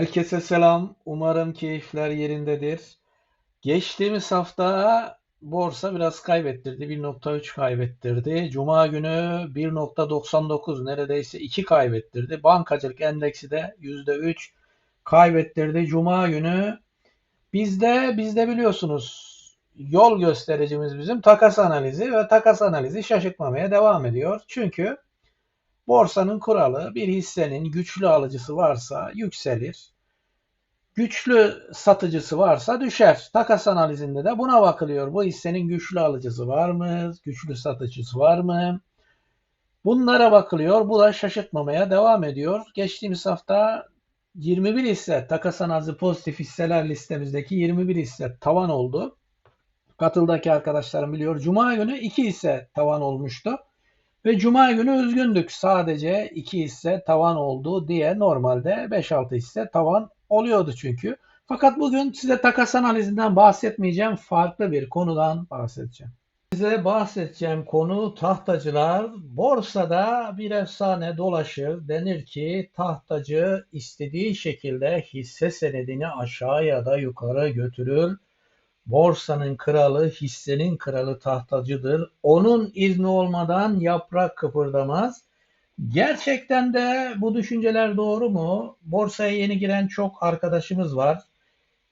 Herkese selam. Umarım keyifler yerindedir. Geçtiğimiz hafta borsa biraz kaybettirdi. 1.3 kaybettirdi. Cuma günü 1.99 neredeyse 2 kaybettirdi. Bankacılık endeksi de %3 kaybettirdi. Cuma günü bizde bizde biliyorsunuz yol göstericimiz bizim takas analizi ve takas analizi şaşırtmamaya devam ediyor. Çünkü Borsanın kuralı bir hissenin güçlü alıcısı varsa yükselir. Güçlü satıcısı varsa düşer. Takas analizinde de buna bakılıyor. Bu hissenin güçlü alıcısı var mı? Güçlü satıcısı var mı? Bunlara bakılıyor. Bu da şaşırtmamaya devam ediyor. Geçtiğimiz hafta 21 hisse takas analizi pozitif hisseler listemizdeki 21 hisse tavan oldu. Katıldaki arkadaşlarım biliyor. Cuma günü 2 hisse tavan olmuştu. Ve cuma günü üzgündük. Sadece 2 hisse tavan oldu diye normalde 5-6 hisse tavan oluyordu çünkü. Fakat bugün size takas analizinden bahsetmeyeceğim. Farklı bir konudan bahsedeceğim. Size bahsedeceğim konu tahtacılar. Borsada bir efsane dolaşır. Denir ki tahtacı istediği şekilde hisse senedini aşağı ya da yukarı götürür Borsanın kralı, hissenin kralı tahtacıdır. Onun izni olmadan yaprak kıpırdamaz. Gerçekten de bu düşünceler doğru mu? Borsaya yeni giren çok arkadaşımız var.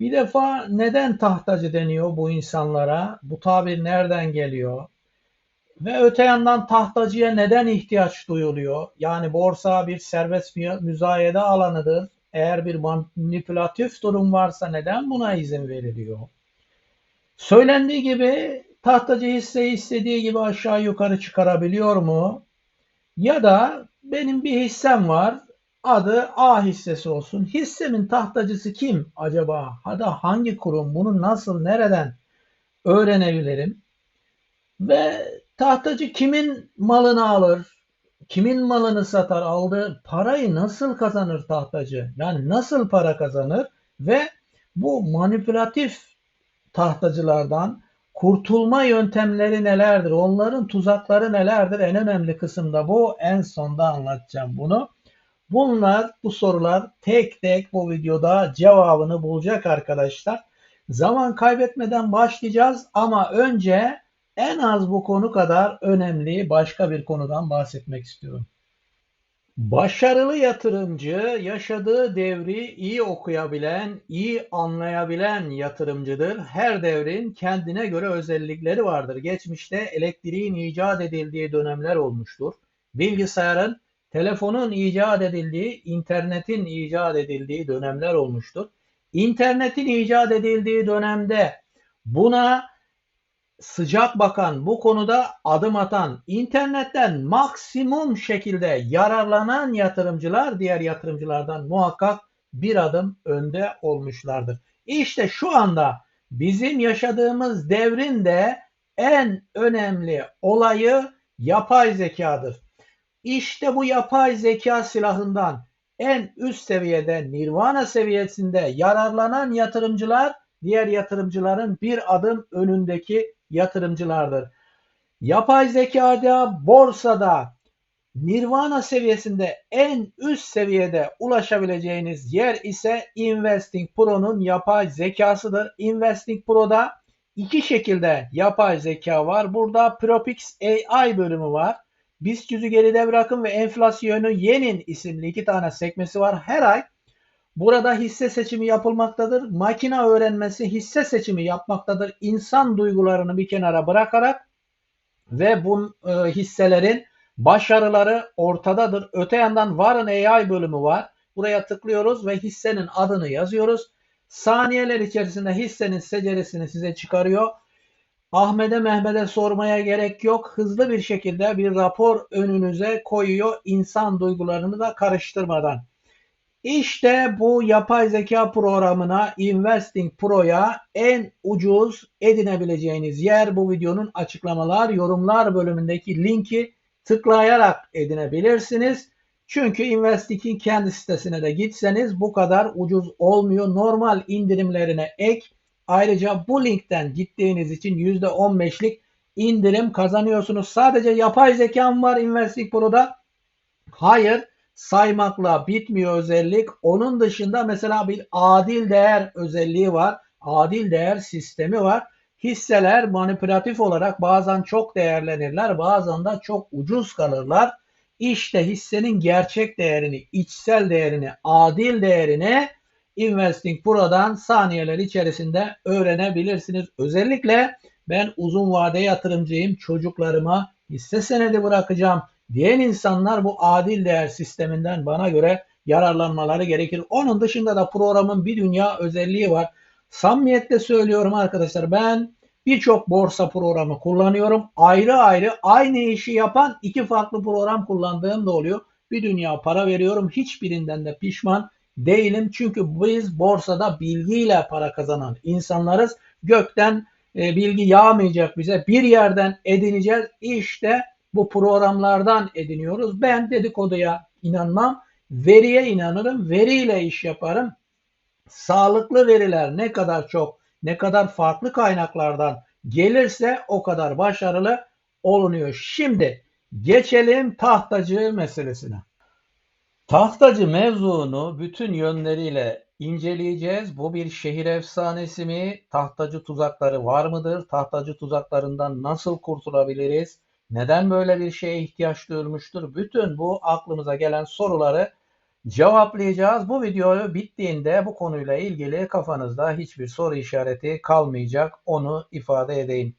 Bir defa neden tahtacı deniyor bu insanlara? Bu tabir nereden geliyor? Ve öte yandan tahtacıya neden ihtiyaç duyuluyor? Yani borsa bir serbest müzayede alanıdır. Eğer bir manipülatif durum varsa neden buna izin veriliyor? Söylendiği gibi tahtacı hisseyi istediği gibi aşağı yukarı çıkarabiliyor mu? Ya da benim bir hissem var. Adı A hissesi olsun. Hissemin tahtacısı kim acaba? Hada hangi kurum? Bunu nasıl, nereden öğrenebilirim? Ve tahtacı kimin malını alır? Kimin malını satar? Aldığı parayı nasıl kazanır tahtacı? Yani nasıl para kazanır? Ve bu manipülatif tahtacılardan kurtulma yöntemleri nelerdir? Onların tuzakları nelerdir? En önemli kısımda bu. En sonda anlatacağım bunu. Bunlar, bu sorular tek tek bu videoda cevabını bulacak arkadaşlar. Zaman kaybetmeden başlayacağız ama önce en az bu konu kadar önemli başka bir konudan bahsetmek istiyorum. Başarılı yatırımcı yaşadığı devri iyi okuyabilen, iyi anlayabilen yatırımcıdır. Her devrin kendine göre özellikleri vardır. Geçmişte elektriğin icat edildiği dönemler olmuştur. Bilgisayarın, telefonun icat edildiği, internetin icat edildiği dönemler olmuştur. İnternetin icat edildiği dönemde buna sıcak bakan, bu konuda adım atan, internetten maksimum şekilde yararlanan yatırımcılar diğer yatırımcılardan muhakkak bir adım önde olmuşlardır. İşte şu anda bizim yaşadığımız devrin de en önemli olayı yapay zekadır. İşte bu yapay zeka silahından en üst seviyede nirvana seviyesinde yararlanan yatırımcılar diğer yatırımcıların bir adım önündeki yatırımcılardır. Yapay zekada, borsada, nirvana seviyesinde en üst seviyede ulaşabileceğiniz yer ise Investing Pro'nun yapay zekasıdır. Investing Pro'da iki şekilde yapay zeka var. Burada Propix AI bölümü var. BIST geride bırakın ve enflasyonu yenin isimli iki tane sekmesi var. Her ay Burada hisse seçimi yapılmaktadır. Makine öğrenmesi hisse seçimi yapmaktadır. İnsan duygularını bir kenara bırakarak ve bu e, hisselerin başarıları ortadadır. Öte yandan Varın AI bölümü var. Buraya tıklıyoruz ve hissenin adını yazıyoruz. Saniyeler içerisinde hissenin seceresini size çıkarıyor. Ahmet'e Mehmet'e sormaya gerek yok. Hızlı bir şekilde bir rapor önünüze koyuyor. İnsan duygularını da karıştırmadan. İşte bu yapay zeka programına Investing Pro'ya en ucuz edinebileceğiniz yer bu videonun açıklamalar, yorumlar bölümündeki linki tıklayarak edinebilirsiniz. Çünkü Investing'in kendi sitesine de gitseniz bu kadar ucuz olmuyor. Normal indirimlerine ek. Ayrıca bu linkten gittiğiniz için %15'lik indirim kazanıyorsunuz. Sadece yapay zekam var Investing Pro'da. Hayır saymakla bitmiyor özellik. Onun dışında mesela bir adil değer özelliği var. Adil değer sistemi var. Hisseler manipülatif olarak bazen çok değerlenirler, bazen de çok ucuz kalırlar. İşte hissenin gerçek değerini, içsel değerini, adil değerini Investing Pro'dan saniyeler içerisinde öğrenebilirsiniz. Özellikle ben uzun vade yatırımcıyım. Çocuklarıma hisse senedi bırakacağım diyen insanlar bu adil değer sisteminden bana göre yararlanmaları gerekir. Onun dışında da programın bir dünya özelliği var. Samimiyetle söylüyorum arkadaşlar ben birçok borsa programı kullanıyorum. Ayrı ayrı aynı işi yapan iki farklı program kullandığım da oluyor. Bir dünya para veriyorum. Hiçbirinden de pişman değilim. Çünkü biz borsada bilgiyle para kazanan insanlarız. Gökten e, bilgi yağmayacak bize. Bir yerden edineceğiz. İşte bu programlardan ediniyoruz. Ben dedikoduya inanmam. Veriye inanırım. Veriyle iş yaparım. Sağlıklı veriler ne kadar çok, ne kadar farklı kaynaklardan gelirse o kadar başarılı olunuyor. Şimdi geçelim tahtacı meselesine. Tahtacı mevzunu bütün yönleriyle inceleyeceğiz. Bu bir şehir efsanesi mi? Tahtacı tuzakları var mıdır? Tahtacı tuzaklarından nasıl kurtulabiliriz? Neden böyle bir şeye ihtiyaç duyulmuştur? Bütün bu aklımıza gelen soruları cevaplayacağız. Bu video bittiğinde bu konuyla ilgili kafanızda hiçbir soru işareti kalmayacak. Onu ifade edeyim.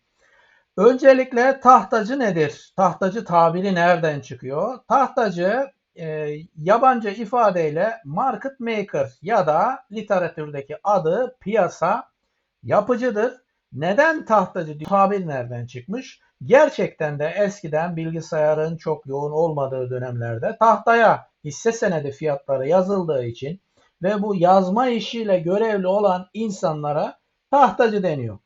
Öncelikle tahtacı nedir? Tahtacı tabiri nereden çıkıyor? Tahtacı e, yabancı ifadeyle market maker ya da literatürdeki adı piyasa yapıcıdır. Neden tahtacı tabir nereden çıkmış? Gerçekten de eskiden bilgisayarın çok yoğun olmadığı dönemlerde tahtaya hisse senedi fiyatları yazıldığı için ve bu yazma işiyle görevli olan insanlara tahtacı deniyor.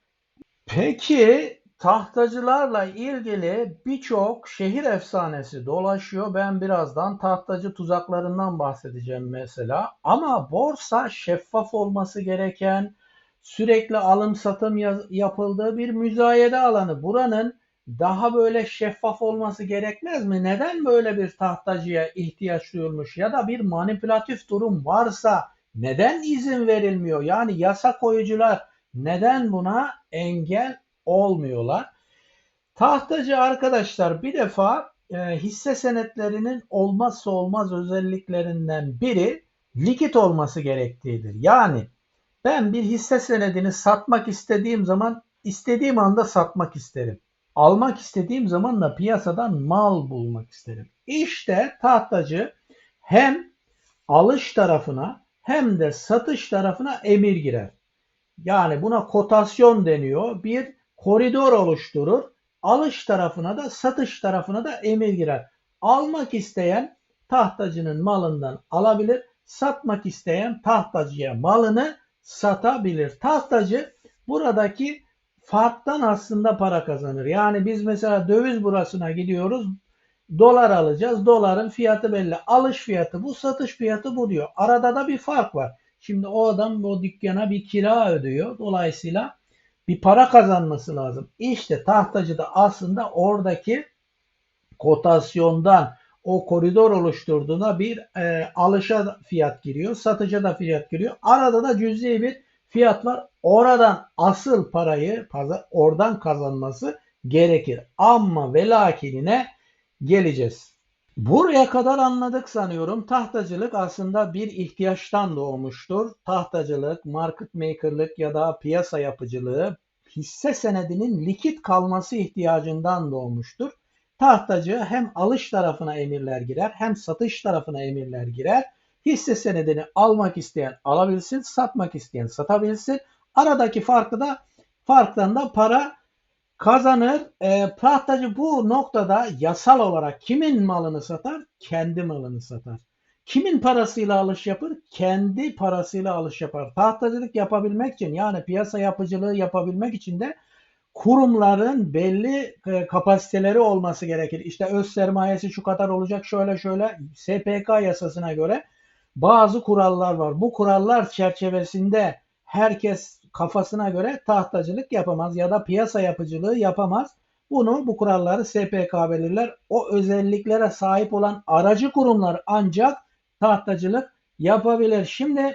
Peki tahtacılarla ilgili birçok şehir efsanesi dolaşıyor. Ben birazdan tahtacı tuzaklarından bahsedeceğim mesela. Ama borsa şeffaf olması gereken, sürekli alım satım yapıldığı bir müzayede alanı. Buranın daha böyle şeffaf olması gerekmez mi? Neden böyle bir tahtacıya ihtiyaç duyulmuş ya da bir manipülatif durum varsa neden izin verilmiyor? Yani yasa koyucular neden buna engel olmuyorlar? Tahtacı arkadaşlar bir defa e, hisse senetlerinin olmazsa olmaz özelliklerinden biri likit olması gerektiğidir. Yani ben bir hisse senedini satmak istediğim zaman istediğim anda satmak isterim almak istediğim zaman da piyasadan mal bulmak isterim. İşte tahtacı hem alış tarafına hem de satış tarafına emir girer. Yani buna kotasyon deniyor. Bir koridor oluşturur. Alış tarafına da satış tarafına da emir girer. Almak isteyen tahtacının malından alabilir. Satmak isteyen tahtacıya malını satabilir. Tahtacı buradaki farktan aslında para kazanır. Yani biz mesela döviz burasına gidiyoruz. Dolar alacağız. Doların fiyatı belli. Alış fiyatı bu, satış fiyatı bu diyor. Arada da bir fark var. Şimdi o adam o dükkana bir kira ödüyor. Dolayısıyla bir para kazanması lazım. İşte tahtacı da aslında oradaki kotasyondan o koridor oluşturduğuna bir e, alışa fiyat giriyor. Satıcı da fiyat giriyor. Arada da cüzi bir fiyat var. Oradan asıl parayı oradan kazanması gerekir. Ama ve lakinine geleceğiz. Buraya kadar anladık sanıyorum. Tahtacılık aslında bir ihtiyaçtan doğmuştur. Tahtacılık, market makerlık ya da piyasa yapıcılığı hisse senedinin likit kalması ihtiyacından doğmuştur. Tahtacı hem alış tarafına emirler girer hem satış tarafına emirler girer Hisse senedini almak isteyen alabilsin, satmak isteyen satabilsin. Aradaki farkı da farktan da para kazanır. E, tahtacı bu noktada yasal olarak kimin malını satar? Kendi malını satar. Kimin parasıyla alış yapar? Kendi parasıyla alış yapar. Tahtacılık yapabilmek için yani piyasa yapıcılığı yapabilmek için de kurumların belli e, kapasiteleri olması gerekir. İşte öz sermayesi şu kadar olacak şöyle şöyle SPK yasasına göre bazı kurallar var. Bu kurallar çerçevesinde herkes kafasına göre tahtacılık yapamaz ya da piyasa yapıcılığı yapamaz. Bunu bu kuralları SPK belirler. O özelliklere sahip olan aracı kurumlar ancak tahtacılık yapabilir. Şimdi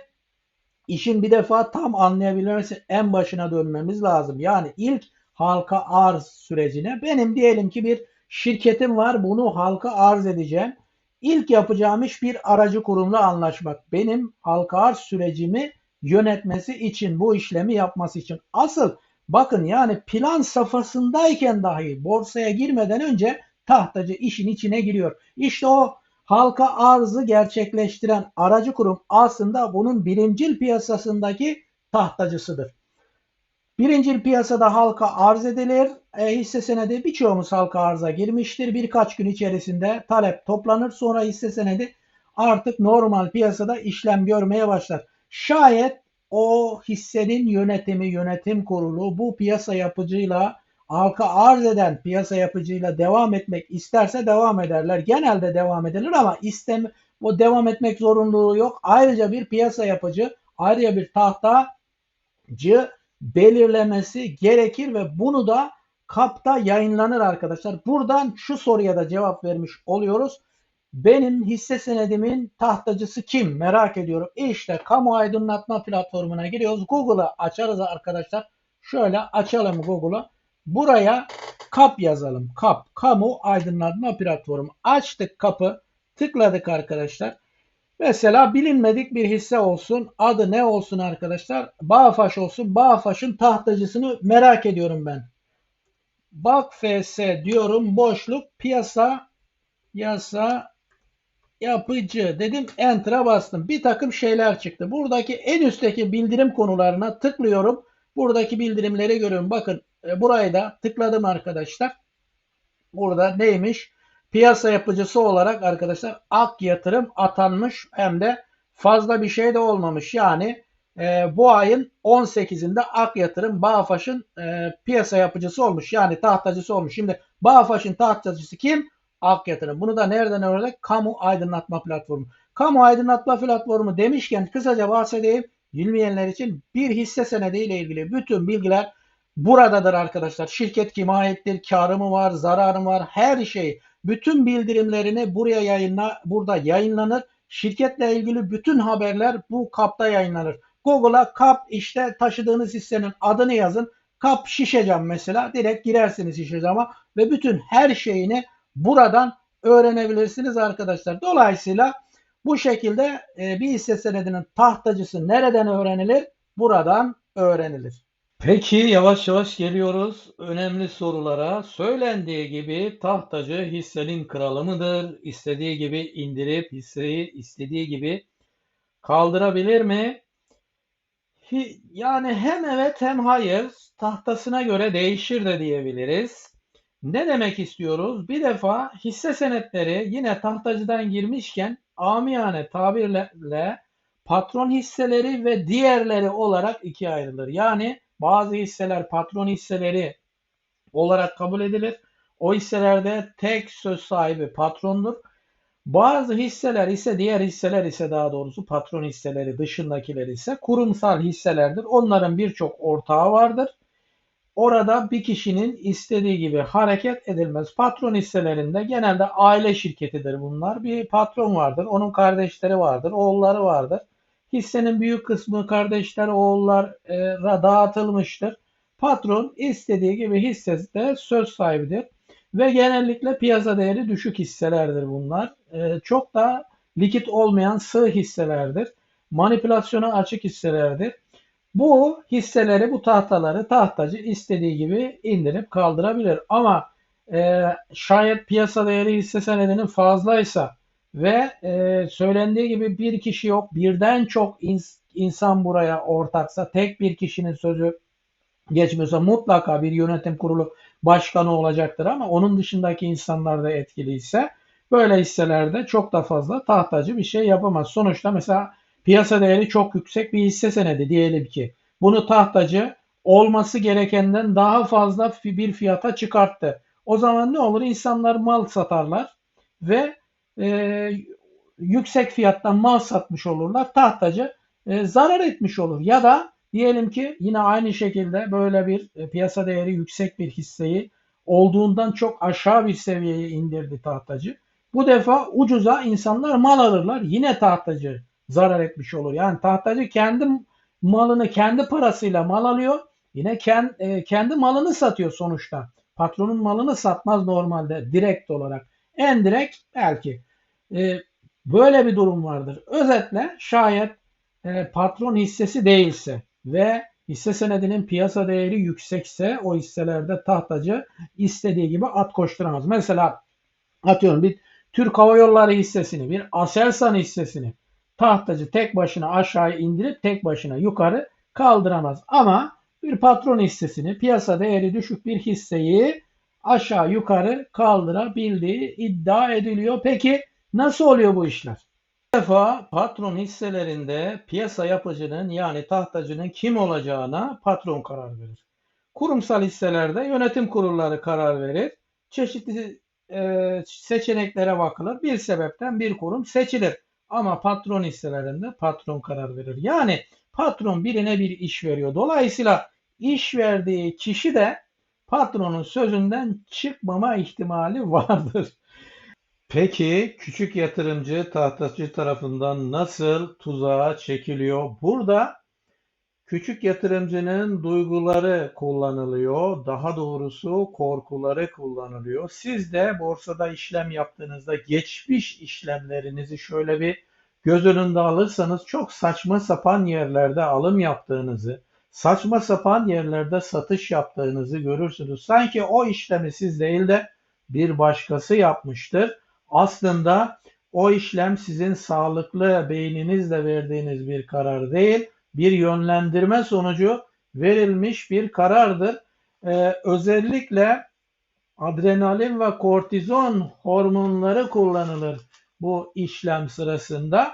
işin bir defa tam anlayabilmesi en başına dönmemiz lazım. Yani ilk halka arz sürecine benim diyelim ki bir şirketim var bunu halka arz edeceğim. İlk yapacağım iş bir aracı kurumla anlaşmak. Benim halka arz sürecimi yönetmesi için, bu işlemi yapması için. Asıl bakın yani plan safhasındayken dahi borsaya girmeden önce tahtacı işin içine giriyor. İşte o halka arzı gerçekleştiren aracı kurum aslında bunun birincil piyasasındaki tahtacısıdır. Birincil piyasada halka arz edilir. E, hisse senedi birçoğumuz halka arza girmiştir. Birkaç gün içerisinde talep toplanır. Sonra hisse senedi artık normal piyasada işlem görmeye başlar. Şayet o hissenin yönetimi, yönetim kurulu bu piyasa yapıcıyla halka arz eden piyasa yapıcıyla devam etmek isterse devam ederler. Genelde devam edilir ama istem o devam etmek zorunluluğu yok. Ayrıca bir piyasa yapıcı, ayrıca bir tahtacı belirlemesi gerekir ve bunu da kapta yayınlanır arkadaşlar. Buradan şu soruya da cevap vermiş oluyoruz. Benim hisse senedimin tahtacısı kim? Merak ediyorum. İşte kamu aydınlatma platformuna giriyoruz. Google'ı açarız arkadaşlar. Şöyle açalım Google'ı. Buraya kap yazalım. Kap. Kamu aydınlatma platformu. Açtık kapı. Tıkladık arkadaşlar. Mesela bilinmedik bir hisse olsun. Adı ne olsun arkadaşlar? Bağfaş olsun. Bağfaş'ın tahtacısını merak ediyorum ben. Bak FS diyorum. Boşluk piyasa yasa yapıcı dedim. Enter'a bastım. Bir takım şeyler çıktı. Buradaki en üstteki bildirim konularına tıklıyorum. Buradaki bildirimleri görüyorum. Bakın e, burayı da tıkladım arkadaşlar. Burada neymiş? Piyasa yapıcısı olarak arkadaşlar ak yatırım atanmış hem de fazla bir şey de olmamış. Yani e, bu ayın 18'inde ak yatırım Bağfaş'ın e, piyasa yapıcısı olmuş. Yani tahtacısı olmuş. Şimdi Bağfaş'ın tahtacısı kim? Ak yatırım. Bunu da nereden öğrendik? Kamu aydınlatma platformu. Kamu aydınlatma platformu demişken kısaca bahsedeyim. Bilmeyenler için bir hisse senedi ile ilgili bütün bilgiler buradadır arkadaşlar. Şirket kime aittir, karı mı var, zararı mı var, her şey. Bütün bildirimlerini buraya yayınla, burada yayınlanır. Şirketle ilgili bütün haberler bu kapta yayınlanır. Google'a kap işte taşıdığınız hissenin adını yazın. Kap şişecam mesela. Direkt girersiniz şişecama ve bütün her şeyini buradan öğrenebilirsiniz arkadaşlar. Dolayısıyla bu şekilde e, bir hisse senedinin tahtacısı nereden öğrenilir? Buradan öğrenilir. Peki yavaş yavaş geliyoruz önemli sorulara. Söylendiği gibi tahtacı hissenin kralı mıdır? İstediği gibi indirip hisseyi istediği gibi kaldırabilir mi? Yani hem evet hem hayır tahtasına göre değişir de diyebiliriz. Ne demek istiyoruz? Bir defa hisse senetleri yine tahtacıdan girmişken amiyane tabirle patron hisseleri ve diğerleri olarak ikiye ayrılır. Yani bazı hisseler patron hisseleri olarak kabul edilir. O hisselerde tek söz sahibi patrondur. Bazı hisseler ise diğer hisseler ise daha doğrusu patron hisseleri dışındakiler ise kurumsal hisselerdir. Onların birçok ortağı vardır. Orada bir kişinin istediği gibi hareket edilmez. Patron hisselerinde genelde aile şirketidir bunlar. Bir patron vardır, onun kardeşleri vardır, oğulları vardır. Hissenin büyük kısmı kardeşler, oğullara dağıtılmıştır. Patron istediği gibi hissede söz sahibidir. Ve genellikle piyasa değeri düşük hisselerdir bunlar. Ee, çok da likit olmayan sığ hisselerdir. Manipülasyona açık hisselerdir. Bu hisseleri, bu tahtaları tahtacı istediği gibi indirip kaldırabilir. Ama e, şayet piyasa değeri hisse senedinin fazlaysa ve e, söylendiği gibi bir kişi yok, birden çok ins- insan buraya ortaksa, tek bir kişinin sözü geçmiyorsa mutlaka bir yönetim kurulu başkanı olacaktır ama onun dışındaki insanlar da etkiliyse böyle hisselerde çok da fazla tahtacı bir şey yapamaz. Sonuçta mesela piyasa değeri çok yüksek bir hisse senedi diyelim ki bunu tahtacı olması gerekenden daha fazla bir fiyata çıkarttı. O zaman ne olur? İnsanlar mal satarlar ve e, yüksek fiyattan mal satmış olurlar. Tahtacı e, zarar etmiş olur. Ya da diyelim ki yine aynı şekilde böyle bir e, piyasa değeri yüksek bir hisseyi olduğundan çok aşağı bir seviyeye indirdi tahtacı. Bu defa ucuza insanlar mal alırlar. Yine tahtacı zarar etmiş olur. Yani tahtacı kendi malını kendi parasıyla mal alıyor. Yine kendi, kendi malını satıyor sonuçta. Patronun malını satmaz normalde direkt olarak. En direkt belki. E, böyle bir durum vardır. Özetle şayet e, patron hissesi değilse ve hisse senedinin piyasa değeri yüksekse o hisselerde tahtacı istediği gibi at koşturamaz. Mesela atıyorum bir Türk Hava Yolları hissesini, bir Aselsan hissesini tahtacı tek başına aşağı indirip tek başına yukarı kaldıramaz. Ama bir patron hissesini, piyasa değeri düşük bir hisseyi aşağı yukarı kaldırabildiği iddia ediliyor. Peki nasıl oluyor bu işler? Defa patron hisselerinde piyasa yapıcının yani tahtacının kim olacağına patron karar verir. Kurumsal hisselerde yönetim kurulları karar verir. Çeşitli e, seçeneklere bakılır. Bir sebepten bir kurum seçilir. Ama patron hisselerinde patron karar verir. Yani patron birine bir iş veriyor. Dolayısıyla iş verdiği kişi de patronun sözünden çıkmama ihtimali vardır. Peki küçük yatırımcı tahtacı tarafından nasıl tuzağa çekiliyor? Burada küçük yatırımcının duyguları kullanılıyor. Daha doğrusu korkuları kullanılıyor. Siz de borsada işlem yaptığınızda geçmiş işlemlerinizi şöyle bir göz önünde alırsanız çok saçma sapan yerlerde alım yaptığınızı, saçma sapan yerlerde satış yaptığınızı görürsünüz. Sanki o işlemi siz değil de bir başkası yapmıştır. Aslında o işlem sizin sağlıklı beyninizle verdiğiniz bir karar değil, bir yönlendirme sonucu verilmiş bir karardır. Ee, özellikle adrenalin ve kortizon hormonları kullanılır bu işlem sırasında.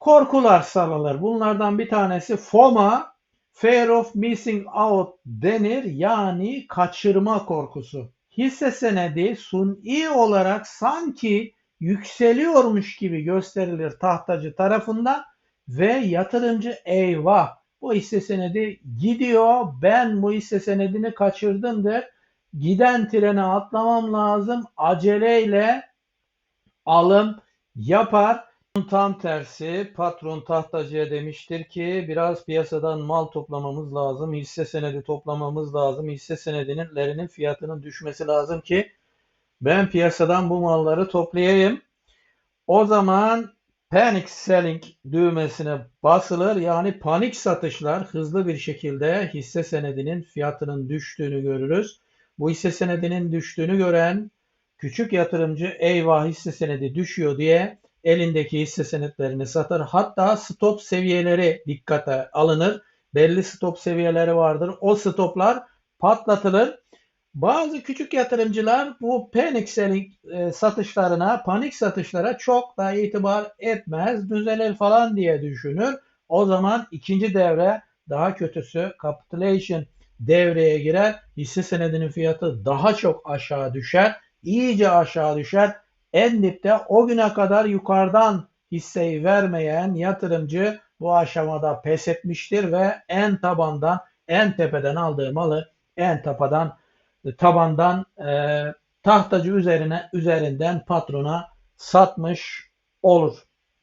Korkular sarılır. Bunlardan bir tanesi FOMA, Fear of Missing Out denir. Yani kaçırma korkusu hisse senedi suni olarak sanki yükseliyormuş gibi gösterilir tahtacı tarafından ve yatırımcı eyvah bu hisse senedi gidiyor ben bu hisse senedini kaçırdım der. Giden trene atlamam lazım aceleyle alım yapar Tam tersi patron tahtacıya demiştir ki biraz piyasadan mal toplamamız lazım, hisse senedi toplamamız lazım, hisse senedinin fiyatının düşmesi lazım ki ben piyasadan bu malları toplayayım. O zaman panic selling düğmesine basılır. Yani panik satışlar hızlı bir şekilde hisse senedinin fiyatının düştüğünü görürüz. Bu hisse senedinin düştüğünü gören küçük yatırımcı eyvah hisse senedi düşüyor diye elindeki hisse senetlerini satar. Hatta stop seviyeleri dikkate alınır. Belli stop seviyeleri vardır. O stoplar patlatılır. Bazı küçük yatırımcılar bu selling e, satışlarına, panik satışlara çok da itibar etmez, düzelir falan diye düşünür. O zaman ikinci devre daha kötüsü capitulation devreye girer. Hisse senedinin fiyatı daha çok aşağı düşer. iyice aşağı düşer en dipte o güne kadar yukarıdan hisseyi vermeyen yatırımcı bu aşamada pes etmiştir ve en tabandan, en tepeden aldığı malı en tapadan, tabandan e, tahtacı üzerine üzerinden patrona satmış olur.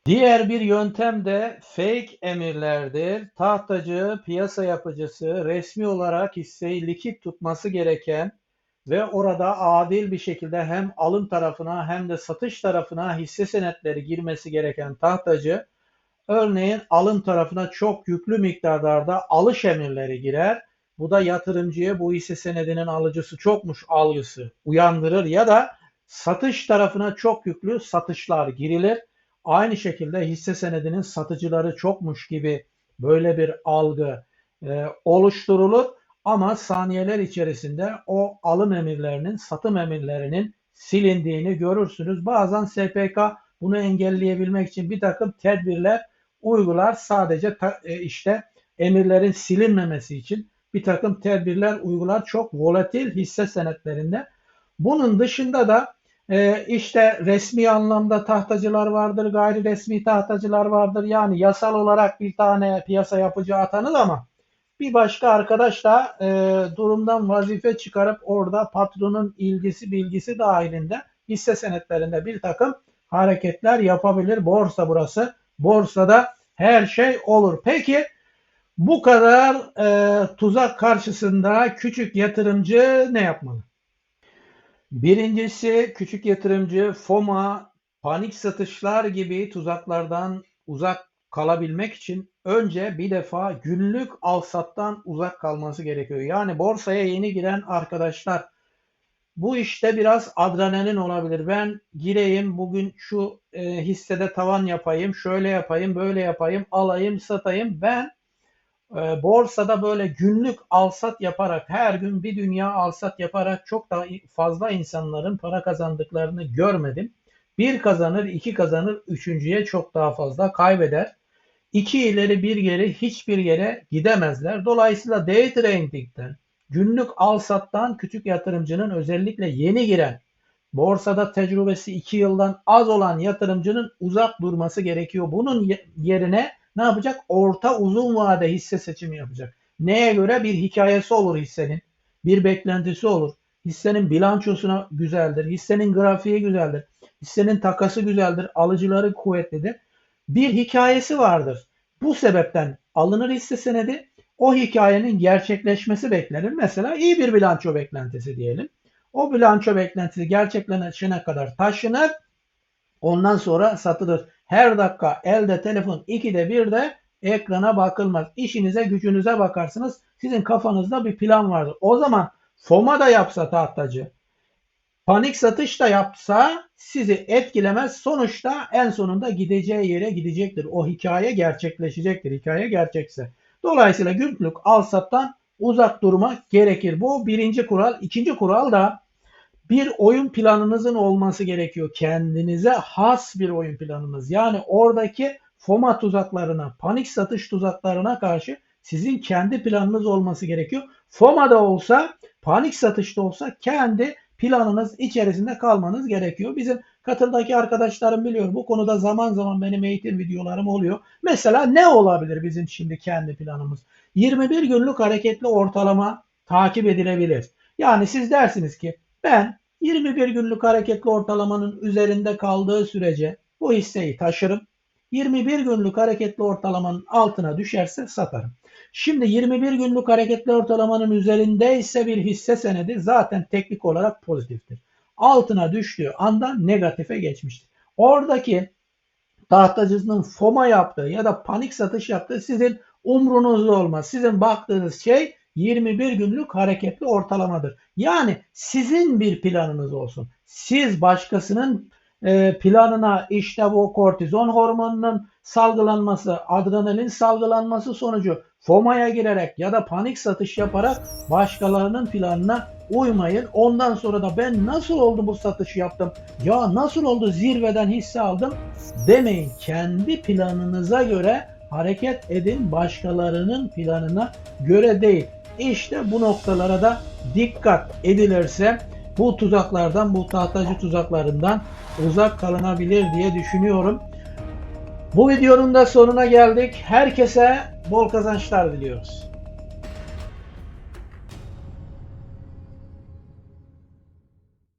Diğer bir yöntem de fake emirlerdir. Tahtacı, piyasa yapıcısı resmi olarak hisseyi likit tutması gereken ve orada adil bir şekilde hem alım tarafına hem de satış tarafına hisse senetleri girmesi gereken tahtacı örneğin alım tarafına çok yüklü miktarlarda alış emirleri girer. Bu da yatırımcıya bu hisse senedinin alıcısı çokmuş algısı uyandırır ya da satış tarafına çok yüklü satışlar girilir. Aynı şekilde hisse senedinin satıcıları çokmuş gibi böyle bir algı e, oluşturulur ama saniyeler içerisinde o alım emirlerinin, satım emirlerinin silindiğini görürsünüz. Bazen SPK bunu engelleyebilmek için bir takım tedbirler uygular. Sadece ta, e, işte emirlerin silinmemesi için bir takım tedbirler uygular. Çok volatil hisse senetlerinde. Bunun dışında da e, işte resmi anlamda tahtacılar vardır, gayri resmi tahtacılar vardır. Yani yasal olarak bir tane piyasa yapıcı atanır ama Bir başka arkadaş da e, durumdan vazife çıkarıp orada patronun ilgisi bilgisi dahilinde hisse senetlerinde bir takım hareketler yapabilir. Borsa burası. Borsada her şey olur. Peki bu kadar e, tuzak karşısında küçük yatırımcı ne yapmalı? Birincisi küçük yatırımcı FOMA, panik satışlar gibi tuzaklardan uzak kalabilmek için önce bir defa günlük alsattan uzak kalması gerekiyor. Yani borsaya yeni giren arkadaşlar bu işte biraz adrenalin olabilir. Ben gireyim bugün şu e, hissede tavan yapayım, şöyle yapayım, böyle yapayım, alayım, satayım. Ben e, borsada böyle günlük alsat yaparak, her gün bir dünya alsat yaparak çok daha fazla insanların para kazandıklarını görmedim. Bir kazanır, iki kazanır, üçüncüye çok daha fazla kaybeder. İki ileri bir geri hiçbir yere gidemezler. Dolayısıyla day trading'den, günlük al-sattan küçük yatırımcının özellikle yeni giren, borsada tecrübesi 2 yıldan az olan yatırımcının uzak durması gerekiyor. Bunun yerine ne yapacak? Orta uzun vade hisse seçimi yapacak. Neye göre? Bir hikayesi olur hissenin. Bir beklentisi olur. Hissenin bilançosuna güzeldir. Hissenin grafiği güzeldir. Hissenin takası güzeldir. Alıcıları kuvvetlidir. Bir hikayesi vardır. Bu sebepten alınır hisse senedi o hikayenin gerçekleşmesi beklenir. Mesela iyi bir bilanço beklentisi diyelim. O bilanço beklentisi gerçekleşene kadar taşınır. Ondan sonra satılır. Her dakika elde telefon 2'de 1'de ekrana bakılmaz. İşinize gücünüze bakarsınız. Sizin kafanızda bir plan vardır. O zaman FOMA da yapsa tahtacı, panik satış da yapsa sizi etkilemez. Sonuçta en sonunda gideceği yere gidecektir. O hikaye gerçekleşecektir. Hikaye gerçekse. Dolayısıyla günlük al-sattan uzak durmak gerekir. Bu birinci kural. İkinci kural da bir oyun planınızın olması gerekiyor. Kendinize has bir oyun planınız. Yani oradaki FOMA tuzaklarına, panik satış tuzaklarına karşı sizin kendi planınız olması gerekiyor. FOMA'da olsa, panik satışta olsa kendi planınız içerisinde kalmanız gerekiyor. Bizim katıldaki arkadaşlarım biliyor. Bu konuda zaman zaman benim eğitim videolarım oluyor. Mesela ne olabilir bizim şimdi kendi planımız? 21 günlük hareketli ortalama takip edilebilir. Yani siz dersiniz ki ben 21 günlük hareketli ortalamanın üzerinde kaldığı sürece bu hisseyi taşırım. 21 günlük hareketli ortalamanın altına düşerse satarım. Şimdi 21 günlük hareketli ortalamanın üzerinde ise bir hisse senedi zaten teknik olarak pozitiftir. Altına düştüğü anda negatife geçmiştir. Oradaki tahtacısının FOMA yaptığı ya da panik satış yaptığı sizin umrunuzda olmaz. Sizin baktığınız şey 21 günlük hareketli ortalamadır. Yani sizin bir planınız olsun. Siz başkasının planına işte bu kortizon hormonunun salgılanması, adrenalin salgılanması sonucu FOMA'ya girerek ya da panik satış yaparak başkalarının planına uymayın. Ondan sonra da ben nasıl oldu bu satışı yaptım? Ya nasıl oldu zirveden hisse aldım? Demeyin. Kendi planınıza göre hareket edin. Başkalarının planına göre değil. İşte bu noktalara da dikkat edilirse bu tuzaklardan, bu tahtacı tuzaklarından uzak kalınabilir diye düşünüyorum. Bu videonun da sonuna geldik. Herkese bol kazançlar diliyoruz.